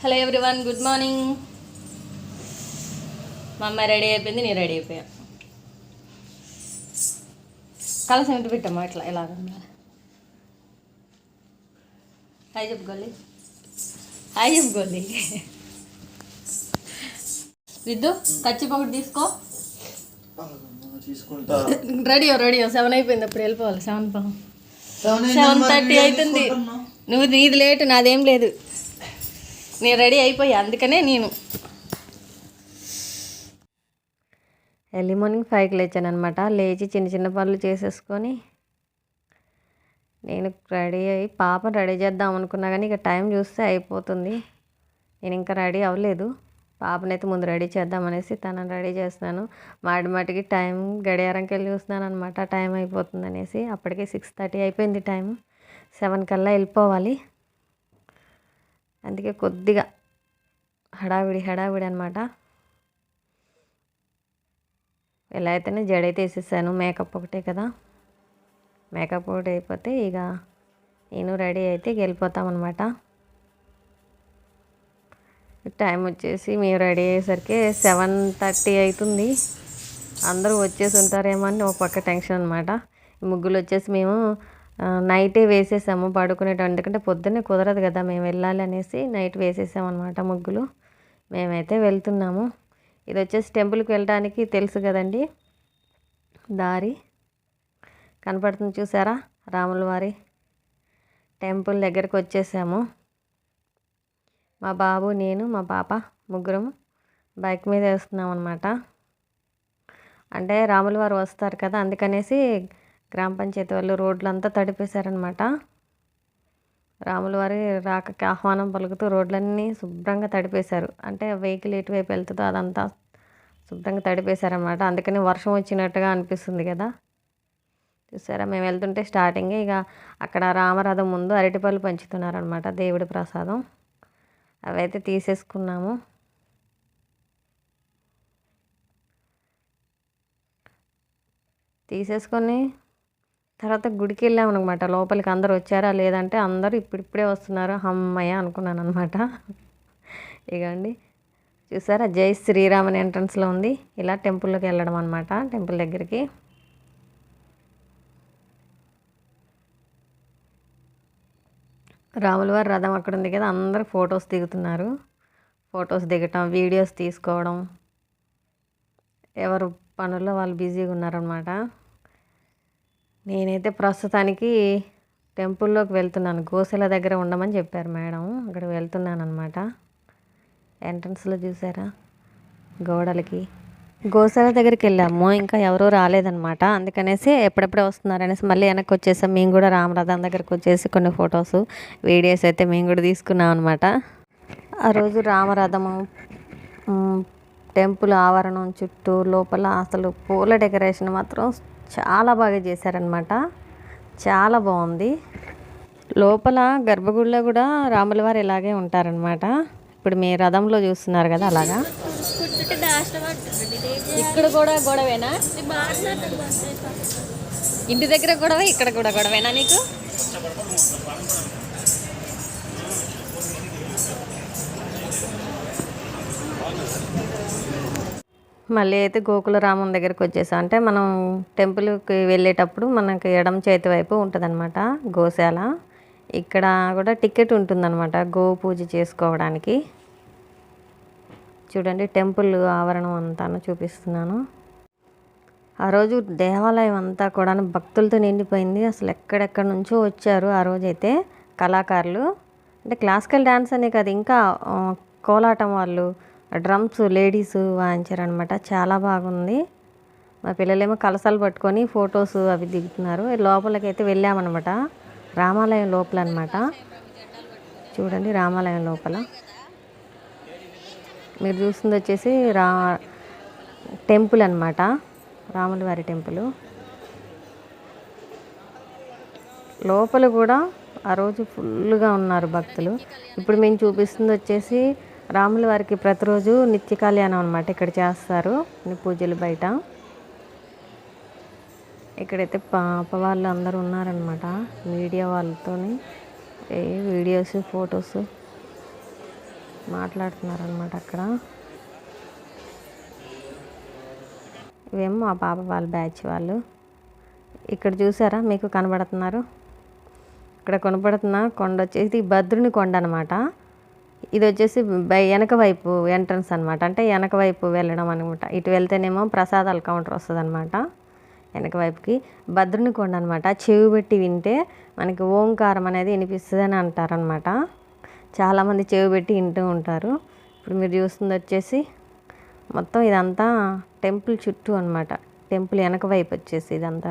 Hello everyone good morning మా అమ్మాయి ready అయిపోయింది నేను రెడీ అయిపోయా. కలసం ఇంటి పెట్టమ్మా ఇట్లా ఎలా హాయ్ చెప్పుకోవాలి హాయ్ చెప్పుకోవాలి విద్దు కచ్చి ఒకటి తీసుకో. రెడీ రెడీ సెవెన్ అయిపోయింది అప్పుడు వెళ్ళిపోవాలి. సెవెన్ సెవెన్ థర్టీ అవుతుంది. నువ్వు నీది లేట్ నాదేం లేదు. నేను రెడీ అయిపోయా అందుకనే నేను. ఎర్లీ మార్నింగ్ ఫైవ్కి లేచాను అనమాట లేచి చిన్న చిన్న పనులు చేసేసుకొని నేను రెడీ అయ్యి పాపను రెడీ చేద్దాం అనుకున్నా కానీ ఇక టైం చూస్తే అయిపోతుంది. నేను ఇంకా రెడీ అవ్వలేదు. పాపనైతే ముందు రెడీ చేద్దామనేసి తనని రెడీ చేస్తున్నాను. మాటి మాటికి టైం గడియారంకి వెళ్ళి చూస్తున్నాను అనమాట టైం అయిపోతుంది అనేసి. అప్పటికే సిక్స్ థర్టీ అయిపోయింది టైం సెవెన్ కల్లా వెళ్ళిపోవాలి. అందుకే కొద్దిగా హడావిడి హడావిడి అనమాట ఎలా అయితేనే జడైతే వేసేసాను. మేకప్ ఒకటే కదా. మేకప్ ఒకటి అయిపోతే ఇక నేను రెడీ అయితే వెళ్ళిపోతామన్నమాట టైం వచ్చేసి మేము రెడీ అయ్యేసరికి సెవెన్ థర్టీ అవుతుంది. అందరూ వచ్చేసి ఉంటారేమో అని ఒక పక్క టెన్షన్ అనమాట ముగ్గులు వచ్చేసి మేము నైటే వేసేసాము పడుకునేటం ఎందుకంటే పొద్దున్నే కుదరదు కదా మేము వెళ్ళాలి అనేసి నైట్ వేసేసాము అనమాట ముగ్గులు. మేమైతే వెళ్తున్నాము. ఇది వచ్చేసి టెంపుల్కి వెళ్ళడానికి తెలుసు కదండి. దారి కనపడుతుంది చూసారా? రాముల వారి టెంపుల్ దగ్గరకు వచ్చేసాము. మా బాబు నేను మా పాప ముగ్గురం బైక్ మీద వేస్తున్నాం అనమాట అంటే రాముల వారు వస్తారు కదా అందుకనేసి గ్రామ పంచాయతీ వాళ్ళు రోడ్లంతా తడిపేశారనమాట రాముల వారి రాకకి ఆహ్వానం పలుకుతూ రోడ్లన్నీ శుభ్రంగా తడిపేశారు. అంటే వెహికల్ ఎటువైపు వెళ్తుందో అదంతా శుభ్రంగా తడిపేశారనమాట అందుకని వర్షం వచ్చినట్టుగా అనిపిస్తుంది కదా. చూసారా మేము వెళ్తుంటే స్టార్టింగే ఇక అక్కడ రామరథం ముందు అరటిపళ్ళు పంచుతున్నారనమాట దేవుడి ప్రసాదం. అవైతే తీసేసుకున్నాము. తీసేసుకొని తర్వాత గుడికి వెళ్ళాము అనమాట లోపలికి అందరు వచ్చారా లేదంటే అందరూ ఇప్పుడిప్పుడే వస్తున్నారు. అమ్మయ్య అనుకున్నాను అనమాట ఇగండి చూసారా జై శ్రీరామ్ అని ఎంట్రన్స్లో ఉంది. ఇలా టెంపుల్లోకి వెళ్ళడం అనమాట టెంపుల్ దగ్గరికి. రాములవారి రథం అక్కడ ఉంది కదా అందరూ ఫొటోస్ దిగుతున్నారు. ఫొటోస్ దిగటం వీడియోస్ తీసుకోవడం. ఎవరు పనుల్లో వాళ్ళు బిజీగా ఉన్నారనమాట. నేనైతే ప్రస్తుతానికి టెంపుల్లోకి వెళ్తున్నాను. గోసెల దగ్గర ఉండమని చెప్పారు మేడం. అక్కడ వెళ్తున్నాను అనమాట ఎంట్రన్స్లో చూసారా? గోడలకి. గోశాల దగ్గరికి వెళ్ళాము. ఇంకా ఎవరూ రాలేదనమాట అందుకనేసి ఎప్పుడెప్పుడే వస్తున్నారనేసి మళ్ళీ వెనక్కి వచ్చేసాం. మేము కూడా రామరథం దగ్గరకు వచ్చేసి కొన్ని ఫొటోస్ వీడియోస్ అయితే మేము కూడా తీసుకున్నాం అనమాట ఆ రోజు రామరథము టెంపుల్ ఆవరణం చుట్టూ లోపల అసలు పూల డెకరేషన్ మాత్రం చాలా బాగా చేశారనమాట చాలా బాగుంది. లోపల గర్భగుడిలో కూడా రాముల వారు ఇలాగే ఉంటారనమాట ఇప్పుడు మీ రథంలో చూస్తున్నారు కదా అలాగా? ఇక్కడ కూడా గొడవేనా? ఇంటి దగ్గర గొడవ ఇక్కడ కూడా గొడవేనా నీకు? మళ్ళీ అయితే గోకుల రామం దగ్గరికి వచ్చేసాం. అంటే మనం టెంపుల్కి వెళ్ళేటప్పుడు మనకి ఎడమ చేతి వైపు ఉంటుందన్నమాట గోశాల. ఇక్కడ కూడా టికెట్ ఉంటుందన్నమాట గో పూజ చేసుకోవడానికి. చూడండి టెంపుల్ ఆవరణం అంతాను చూపిస్తున్నాను. ఆ రోజు దేవాలయం అంతా కూడా భక్తులతో నిండిపోయింది. అసలు ఎక్కడెక్కడి నుంచో వచ్చారు ఆ రోజైతే కళాకారులు. అంటే క్లాసికల్ డ్యాన్స్ అనే కాదు ఇంకా కోలాటం వాళ్ళు డ్రమ్స్ లేడీస్ వాయించారనమాట. చాలా బాగుంది. మా పిల్లలేమో కలసాలు పట్టుకొని ఫొటోస్ అవి దిగుతున్నారు. లోపలికైతే అయితే వెళ్ళామన్నమాట రామాలయం లోపల అనమాట చూడండి రామాలయం లోపల. మీరు చూస్తుంది వచ్చేసి రా టెంపుల్ అనమాట. రాముల వారి టెంపుల్. లోపల కూడా ఆ రోజు ఫుల్గా ఉన్నారు భక్తులు. ఇప్పుడు మేము చూపిస్తుంది వచ్చేసి రాముల వారికి ప్రతిరోజు నిత్య కళ్యాణం అనమాట ఇక్కడ చేస్తారు. పూజలు బయట. ఇక్కడైతే పాప వాళ్ళు అందరూ ఉన్నారనమాట మీడియా వాళ్ళతో ఏ వీడియోస్ ఫొటోస్ మాట్లాడుతున్నారనమాట అక్కడ. ఇవేమో మా పాప వాళ్ళ బ్యాచ్ వాళ్ళు. ఇక్కడ చూసారా? మీకు కనబడుతున్నారు. ఇక్కడ కనబడుతున్న కొండ వచ్చేసి భద్రుని కొండ అనమాట ఇది వచ్చేసి బై- వెనక వైపు ఎంట్రన్స్ అనమాట అంటే వెనక వైపు వెళ్ళడం అనమాట ఇటు వెళ్తేనేమో ప్రసాదాల కౌంటర్ వస్తుంది అనమాట వెనక వైపుకి. భద్రుని కొండ అనమాట చెవి పెట్టి వింటే మనకి ఓంకారం అనేది వినిపిస్తుంది అని అంటారనమాట చాలామంది చెవి పెట్టి వింటూ ఉంటారు. ఇప్పుడు మీరు చూస్తుంది వచ్చేసి మొత్తం ఇదంతా టెంపుల్ చుట్టూ అనమాట టెంపుల్ వెనక వైపు వచ్చేసి ఇదంతా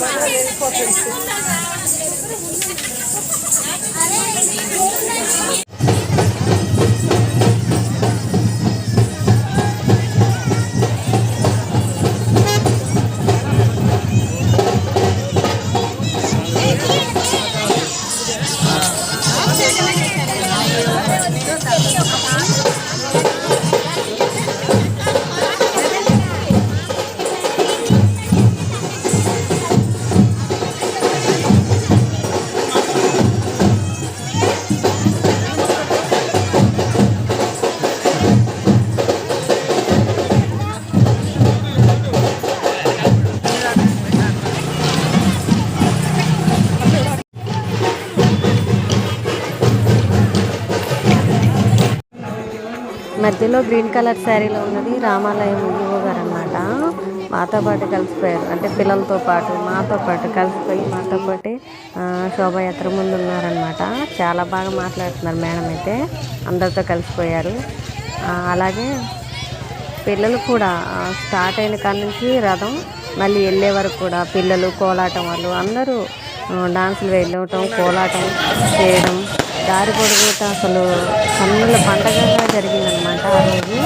But not very. మధ్యలో గ్రీన్ కలర్ శారీలో ఉన్నది రామాలయం ఈవో గారు అనమాట మాతో పాటు కలిసిపోయారు. అంటే పిల్లలతో పాటు మాతో పాటు కలిసిపోయి మాతో పాటు శోభాయాత్ర ముందు ఉన్నారనమాట చాలా బాగా మాట్లాడుతున్నారు మేడం అయితే. అందరితో కలిసిపోయారు. అలాగే పిల్లలు కూడా స్టార్ట్ అయిన కాడ నుంచి రథం మళ్ళీ వెళ్ళే వరకు కూడా పిల్లలు కోలాటం వాళ్ళు అందరూ డాన్సులు వెళ్ళటం కోలాటం చేయడం దారి పొడుగుట అసలు కన్నుల పండగగా జరిగిందనమాట ఆ రోజు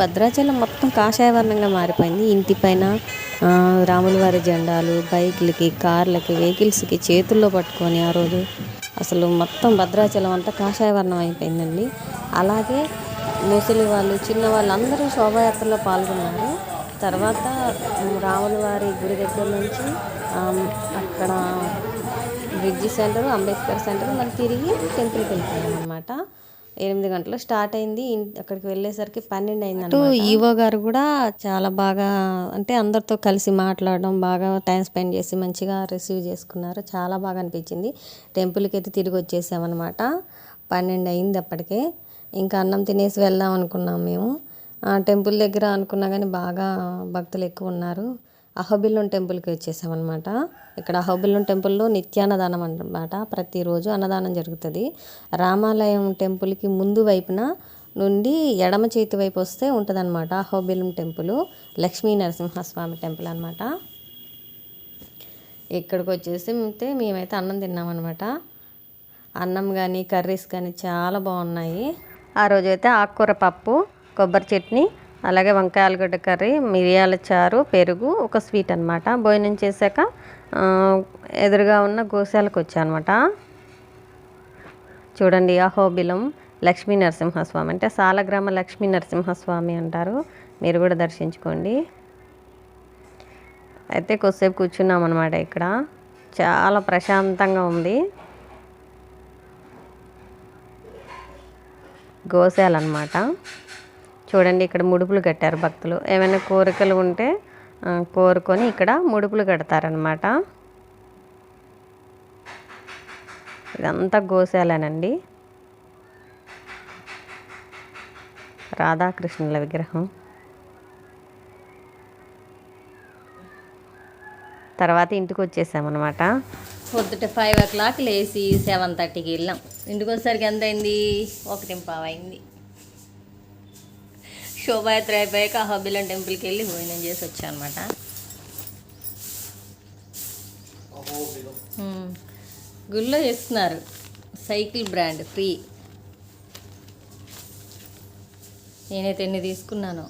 భద్రాచలం మొత్తం కాషాయవర్ణంగా మారిపోయింది. ఇంటి పైన రాముల వారి జెండాలు బైక్లకి కార్లకి వెహికల్స్కి చేతుల్లో పట్టుకొని ఆ రోజు అసలు మొత్తం భద్రాచలం అంతా కాషాయవర్ణం అయిపోయిందండి. అలాగే ముసలి వాళ్ళు చిన్న వాళ్ళు అందరూ శోభాయాత్రలో పాల్గొన్నారు. తర్వాత రాములవారి రాముల వారి గుడి దగ్గర నుంచి అక్కడ బ్రిడ్జి సెంటర్ అంబేద్కర్ సెంటర్ మళ్ళీ తిరిగి టెంపుల్కి వెళ్ళిపోయాం అనమాట ఎనిమిది గంటలు స్టార్ట్ అయింది. అక్కడికి వెళ్ళేసరికి పన్నెండు అయింది అటు ఈవో గారు కూడా చాలా బాగా అంటే అందరితో కలిసి మాట్లాడడం బాగా టైం స్పెండ్ చేసి మంచిగా రిసీవ్ చేసుకున్నారు. చాలా బాగా అనిపించింది. టెంపుల్కి అయితే తిరిగి వచ్చేసామన్నమాట. పన్నెండు అయింది అప్పటికే. ఇంకా అన్నం తినేసి వెళ్దాం అనుకున్నాం మేము. టెంపుల్ దగ్గర అనుకున్నా కానీ బాగా భక్తులు ఎక్కువ ఉన్నారు. అహోబిల్లం టెంపుల్కి వచ్చేసామన్నమాట. ఇక్కడ అహోబిల్లం టెంపుల్లో నిత్యాన్నదానం అనమాట ప్రతిరోజు అన్నదానం జరుగుతుంది. రామాలయం టెంపుల్కి ముందు వైపున నుండి ఎడమ చేతి వైపు వస్తే ఉంటుందన్నమాట అహోబిల్లం టెంపుల్. లక్ష్మీ నరసింహస్వామి టెంపుల్ అనమాట ఇక్కడికి వచ్చేసి మేమైతే అన్నం తిన్నామన్నమాట. అన్నం కానీ కర్రీస్ కానీ చాలా బాగున్నాయి. ఆ రోజైతే ఆకుకూర పప్పు కొబ్బరి చట్నీ అలాగే వంకాయ ఆలుగడ్డ కర్రీ మిరియాల చారు పెరుగు ఒక స్వీట్ అనమాట భోజనం చేశాక ఎదురుగా ఉన్న గోశాలకు వచ్చానమాట. చూడండి అహోబిలం లక్ష్మీ నరసింహస్వామి అంటే సాలగ్రామ లక్ష్మీ నరసింహస్వామి అంటారు. మీరు కూడా దర్శించుకోండి. అయితే కొద్దిసేపు కూర్చున్నాం అనమాట ఇక్కడ. చాలా ప్రశాంతంగా ఉంది. గోశాలన్నమాట. చూడండి ఇక్కడ ముడుపులు కట్టారు భక్తులు. ఏమైనా కోరికలు ఉంటే కోరుకొని ఇక్కడ ముడుపులు కడతారనమాట ఇదంతా గోశాలనండి. రాధాకృష్ణుల విగ్రహం. తర్వాత ఇంటికి వచ్చేసామన్నమాట పొద్దుట ఫైవ్ ఓ క్లాక్ లేచి సెవెన్ థర్టీకి వెళ్ళాం. ఇంటికి వచ్చేసరికి ఎంత అయింది ఒకటి పావు అయింది శోభాయాత్ర అయిపోయాక హబిలం టెంపుల్కి వెళ్ళి భోజనం చేసి వచ్చాం అనమాట గుళ్ళో చేస్తున్నారు. Cycle brand free. నేనైతే ఎన్ని తీసుకున్నాను.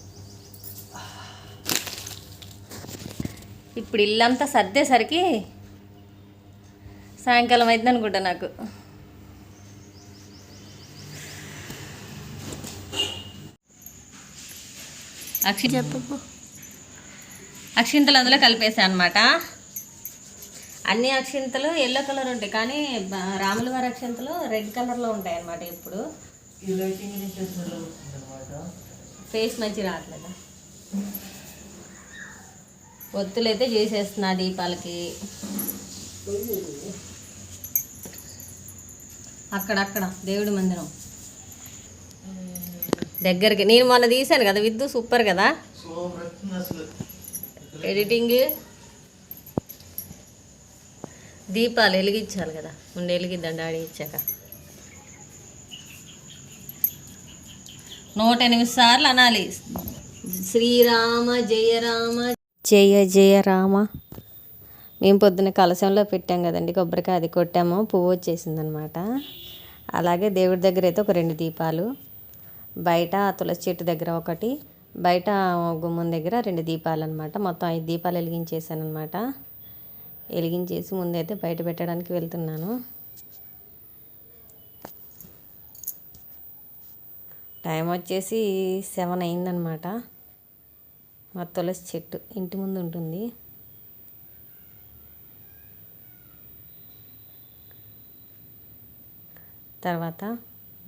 ఇప్పుడు ఇల్లంతా సర్దేసరికి సాయంకాలం అయింది అనుకుంటా నాకు. అక్షి అక్షింతలు అందులో కలిపేసాను అనమాట అన్ని అక్షింతలు ఎల్లో కలర్ ఉంటాయి కానీ రాముల వారి అక్షింతలు రెడ్ కలర్లో ఉంటాయి అన్నమాట ఇప్పుడు. ఫేస్ మంచి రావట్లేదా? ఒత్తులైతే చేసేస్తున్నా దీపాలకి. అక్కడక్కడ దేవుడి మందిరం. దగ్గరికి. నేను మొన్న తీశాను కదా విద్దు సూపర్ కదా? ఎడిటింగ్ దీపాలు వెలిగించాలి కదా. ముందు వెలిగిద్దండి డాడీ ఇచ్చాక. నూట ఎనిమిది సార్లు అనాలి. శ్రీరామ జయ రామ. జయ జయ రామ. మేము పొద్దున్న కలశంలో పెట్టాం కదండి కొబ్బరికాయ అది కొట్టాము పువ్వు వచ్చేసిందనమాట. అలాగే దేవుడి దగ్గర అయితే ఒక రెండు దీపాలు. బయట తులసి చెట్టు దగ్గర ఒకటి బయట గుమ్మం దగ్గర రెండు దీపాలు అనమాట మొత్తం ఐదు దీపాలు వెలిగించేసాను అనమాట వెలిగించేసి ముందైతే బయట పెట్టడానికి వెళ్తున్నాను. టైం వచ్చేసి సెవెన్ అయిందనమాట మా తులసి చెట్టు ఇంటి ముందు ఉంటుంది. తర్వాత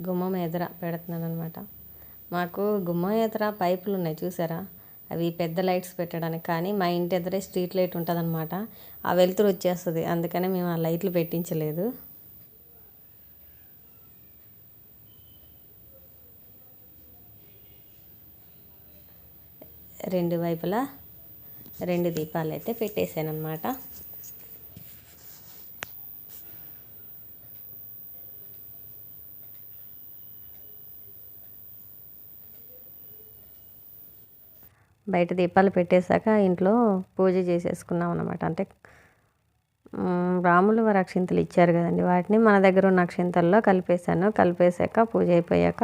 గుమ్మం ఎదుర పెడుతున్నాను అనమాట మాకు గుమ్మం ఎదుర పైపులు ఉన్నాయి చూసారా? అవి పెద్ద లైట్స్ పెట్టడానికి. కానీ మా ఇంటి ఎదురే స్ట్రీట్ లైట్ ఉంటుందన్నమాట. ఆ వెలుతురు వచ్చేస్తుంది. అందుకనే మేము ఆ లైట్లు పెట్టించలేదు. రెండు వైపులా రెండు దీపాలు అయితే పెట్టేశాను అనమాట బయట దీపాలు పెట్టేశాక ఇంట్లో పూజ చేసేసుకున్నాం అనమాట అంటే రాములు వారి అక్షింతలు ఇచ్చారు కదండి. వాటిని మన దగ్గర ఉన్న అక్షింతల్లో కలిపేశాను. కలిపేశాక పూజ అయిపోయాక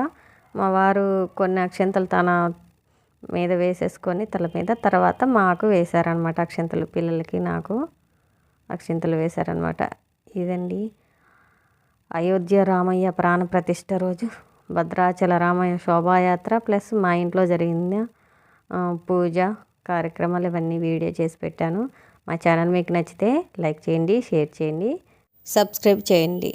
మా వారు కొన్ని అక్షింతలు తన మీద వేసేసుకొని తల మీద తర్వాత మాకు వేశారనమాట అక్షింతలు. పిల్లలకి నాకు అక్షింతలు వేశారనమాట ఇదండి అయోధ్య రామయ్య ప్రాణ ప్రతిష్ట రోజు. భద్రాచల రామయ్య శోభాయాత్ర ప్లస్ మా ఇంట్లో జరిగిన పూజ కార్యక్రమాలు ఇవన్నీ వీడియో చేసి పెట్టాను. మా ఛానల్ మీకు నచ్చితే లైక్ చేయండి షేర్ చేయండి. సబ్స్క్రైబ్ చేయండి.